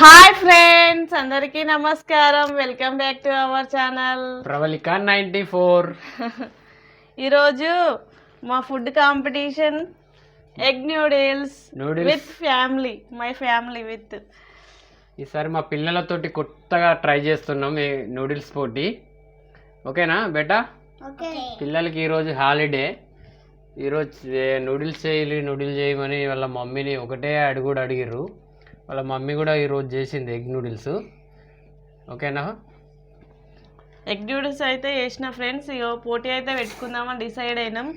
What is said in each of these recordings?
Hi friends అందరికీ నమస్కారం. Welcome back to our channel. Pravalika ninety four. ఈరోజు మా food competition egg noodles noodles. With family my family with. ఈసారి మా పిల్లలతోటి కొత్తగా ట్రై చేస్తున్నాం ఈ నూడిల్స్ పోటీ. ఓకేనా బేటా? పిల్లలకి ఈరోజు హాలిడే. ఈరోజు నూడిల్స్ చేయాలి నూడిల్స్ చేయమని వాళ్ళ మమ్మీని ఒకటే అడుగుడు అడిగిర్రు. వాళ్ళ మమ్మీ కూడా ఈరోజు చేసింది ఎగ్ నూడిల్స్. ఓకేనా? ఎగ్ న్యూడిల్స్ అయితే చేసిన ఫ్రెండ్స్ ఇగో పోటీ అయితే పెట్టుకుందామని డిసైడ్ అయినాం.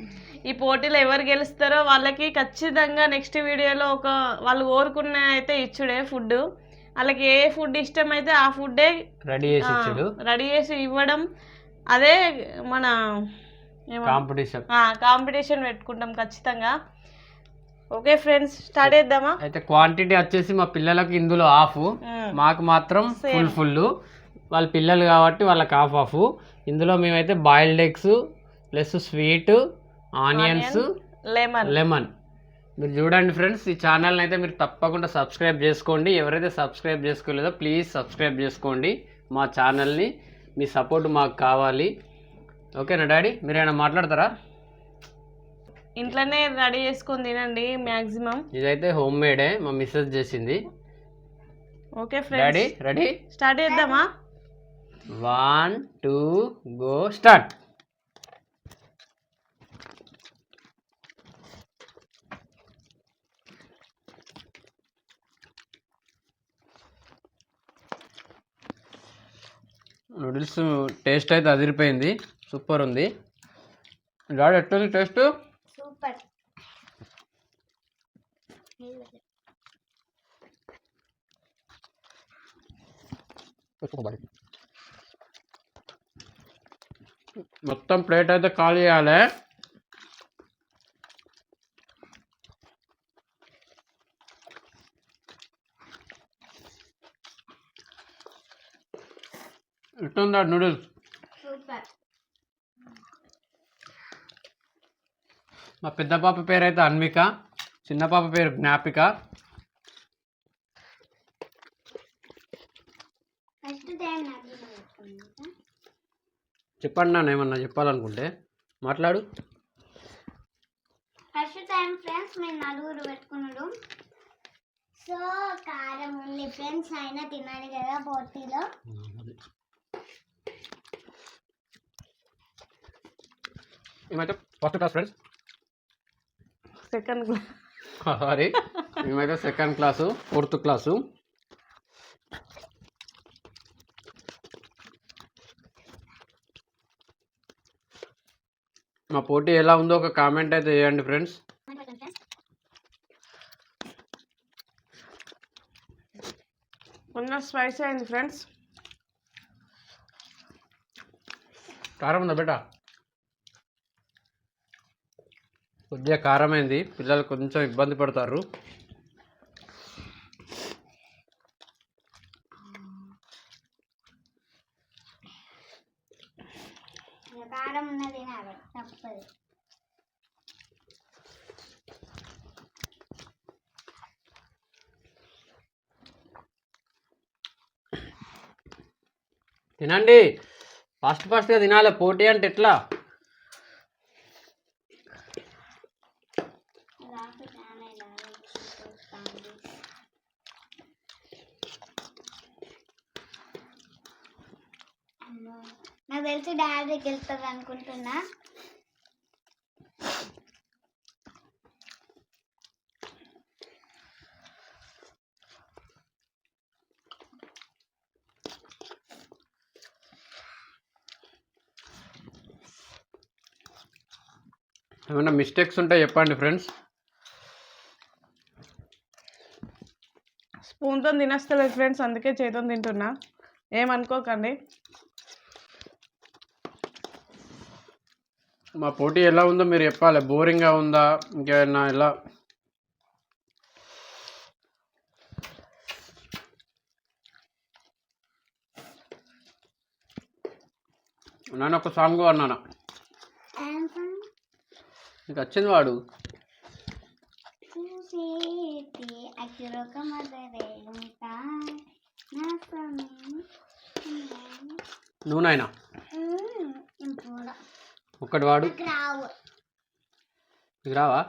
ఈ పోటీలో ఎవరు గెలుస్తారో వాళ్ళకి ఖచ్చితంగా నెక్స్ట్ వీడియోలో ఒక వాళ్ళు కోరుకున్న అయితే ఇచ్చుడే ఫుడ్ వాళ్ళకి ఏ ఫుడ్ ఇష్టం అయితే ఆ ఫుడ్డే రెడీ చేసి రెడీ చేసి ఇవ్వడం. అదే మన కాంపిటీషన్. కాంపిటీషన్ పెట్టుకుంటాం ఖచ్చితంగా. ఓకే ఫ్రెండ్స్ స్టార్ట్ చేద్దామా? అయితే క్వాంటిటీ వచ్చేసి మా పిల్లలకు ఇందులో హాఫ్. మ్మ్. మాకు మాత్రం ఫుల్ ఫుల్. వాళ్ళ పిల్లలు కాబట్టి వాళ్ళకి హాఫ్ హాఫ్. ఇందులో మేమైతే boiled eggs plus sweet onions lemon. Lemon. మీరు చూడండి ఫ్రెండ్స్ ఈ ఛానల్ని అయితే మీరు తప్పకుండా సబ్స్క్రైబ్ చేసుకోండి. ఎవరైతే సబ్స్క్రైబ్ చేసుకోలేదో ప్లీజ్ సబ్స్క్రైబ్ చేసుకోండి మా ఛానల్ని. మీ సపోర్ట్ మాకు కావాలి. ఓకేనా డాడీ? మీరు ఏమైనా మాట్లాడతారా? ఇంట్లోనే రెడీ చేసుకొని తినండి మ్యాక్సిమం ఇదైతే హోమ్ మేడే మా మిస్సెస్ చేసింది. Okay friends daddy ready start చేద్దామా? One two go start noodles taste అయితే అదిరిపోయింది. సూపర్ ఉంది. డాడీ ఎట్టుంది టేస్ట్ సూపర్ మొత్తం ప్లేట్ అయితే ఖాళీ చేయాలి ఎట్టుందా నూడిల్స్ సూపర్ మా పెద్ద పాప పేరు అయితే అన్విక చిన్న పాప పేరు జ్ఞాపిక ఫస్ట్ టైం నాకు పెట్టుకున్నాక చెప్పండి నాన్న ఏమన్నా చెప్పాలనుకుంటే. మాట్లాడు. ఫస్ట్ టైం ఫ్రెండ్స్ మేము నలుగురు పెట్టుకున్నాడు. సో కారం ఉంది ఫ్రెండ్స్ అయినా తినాలి కదా పోటీలో. మేమైతే first class friends? Second sorry మేమైతే సెకండ్ క్లాసు ఫోర్త్ క్లాసు. మా పోటీ ఎలా ఉందో ఒక కామెంట్ అయితే చేయండి ఫ్రెండ్స్ కొంచెం స్పైసీ అయింది ఫ్రెండ్స్ కారం ఉందా బేటా? కొద్దిగా కారమైంది. పిల్లలు కొంచెం ఇబ్బంది పడతారు. కారం ఉన్నది తినాలి తప్పది. తినండి. ఫాస్ట్ ఫాస్ట్గా తినాలి. పోటీ అంటే ఎట్లా? నాకు తెలిసి డాడీకి వెళ్తుంది అనుకుంటున్నా. ఏమైనా మిస్టేక్స్ ఉంటే చెప్పండి ఫ్రెండ్స్ స్పూన్తో తినేస్తలేదు ఫ్రెండ్స్ అందుకే చేతితో తింటున్నా. ఏమనుకోకండి. మా పోటీ ఎలా ఉందో మీరు చెప్పాలి. బోరింగ్గా ఉందా? ఇంకేమైనా ఎలా? నాన్న ఒక సాంగ్ అన్నాను నీకు వచ్చింది వాడు నువ్వు నాయనా? ఒక్కటి వాడు. నాకు రావు.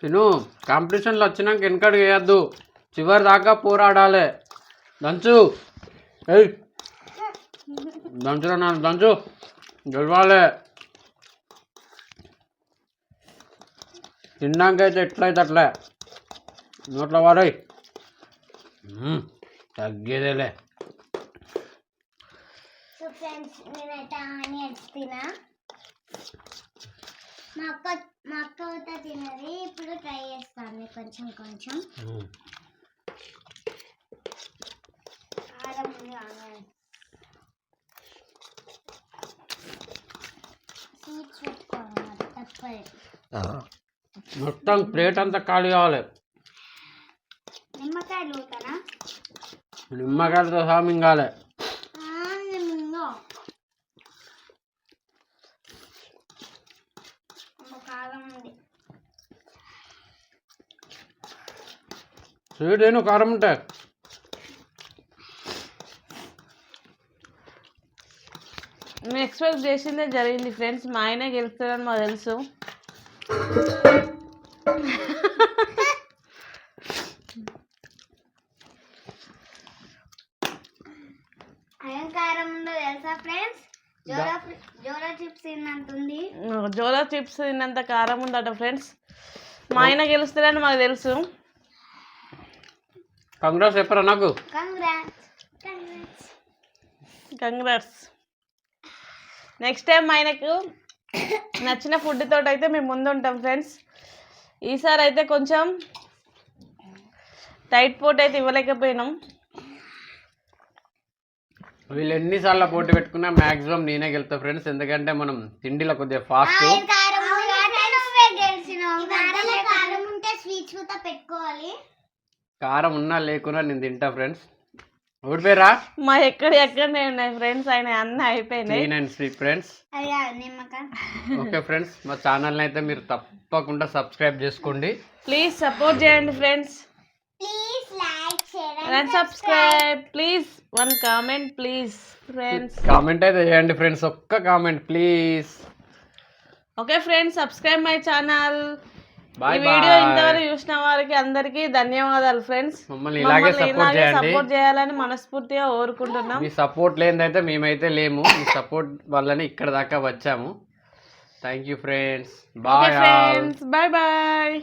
తిను. కాంపిటీషన్లో వచ్చినాక వెనకడు వేయద్దు. చివరి దాకా పోరాడాలి. దంచు. ఏయ్. దంచురా నాన్న దంచు. గెలవాలి. తిన్నాకైతే ఎట్లయితే అట్లే. నోట్లో వాడాయి. తగ్గేదేలే. సో ఫ్రెండ్స్ నేనైతే ఆనియన్స్ తినా మా అక్క మా అక్క అయితే తినది. ఇప్పుడు ట్రై చేస్తాను కొంచెం కొంచెం. కారం ఆనియన్స్. మొత్తం ప్లేట్ అంతా ఖాళీ కావాలి. నిమ్మకాయలతో నిమ్మంగా అమ్మ కారం ఉంది. స్వీట్ ఏను కారం ఉంటే? మేము ఎక్స్పెక్ట్ చేసిందే జరిగింది ఫ్రెండ్స్. మా ఆయనే గెలుస్తారని మాకు తెలుసు అయం కారం ఉందో తెలుసా ఫ్రెండ్స్ జోరా జోరా చిప్స్ తిన్నట్టుంది జోలా చిప్స్ తిన్నంత కారం ఉందట ఫ్రెండ్స్ మా ఆయన గెలుస్తారని మాకు తెలుసు. కంగ్రెస్ చెప్పరా నాకు? Congrats congrats congrats next time ఆయనకు నచ్చిన ఫుడ్ తోటి అయితే మేము ముందు ఉంటాం ఫ్రెండ్స్ ఈసారి అయితే కొంచెం టైట్ పోట్ అయితే ఇవ్వలేకపోయినాం. వీళ్ళు ఎన్నిసార్లు పోటీ పెట్టుకున్నా మాక్సిమం నేనే గెలుతా ఫ్రెండ్స్. ఎందుకంటే మనం తిండిలో కొద్దిగా ఫాస్ట్ కారం ఉన్నా లేకున్నా నేను తింటా ఫ్రెండ్స్. ఓడిపోయారా మా ఎక్కడ ఎక్కడనే ఉన్నాయి ఫ్రెండ్స్ ఆయన అన్నీ అయిపోయినాయి. నేను and sweet friends. Okay friends మా ఛానల్ని అయితే మీరు తప్పకుండా సబ్స్క్రైబ్ చేసుకోండి. ప్లీజ్ సపోర్ట్ చేయండి friends. And subscribe please one comment please friends comment అయితే చేయండి ఫ్రెండ్స్ ఒక్క comment please okay friends subscribe my channel ఈ బాయ్ వీడియో ఇంతవరకు చూసిన వారికి అందరికీ ధన్యవాదాలు ఫ్రెండ్స్ మమ్మల్ని ఇలాగే సపోర్ట్ చేయండి. సపోర్ట్ చేయాలని మనస్ఫూర్తిగా కోరుకుంటున్నాం. మీ సపోర్ట్ లేనిదైతే మేమైతే లేము. మీ సపోర్ట్ వల్లనే ఇక్కడ దాకా వచ్చాము. Thank you friends bye friends bye bye